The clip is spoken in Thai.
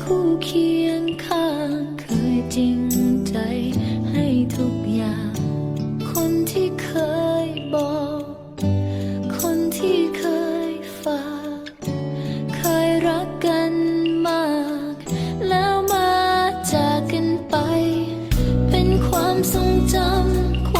คู่เคียงข้างเคยจริงใจให้ทุกอย่าง คนที่เคยบอก คนที่เคยฝากเคยรักกันมาก แล้วมาจากกันไป เป็นความทรงจำ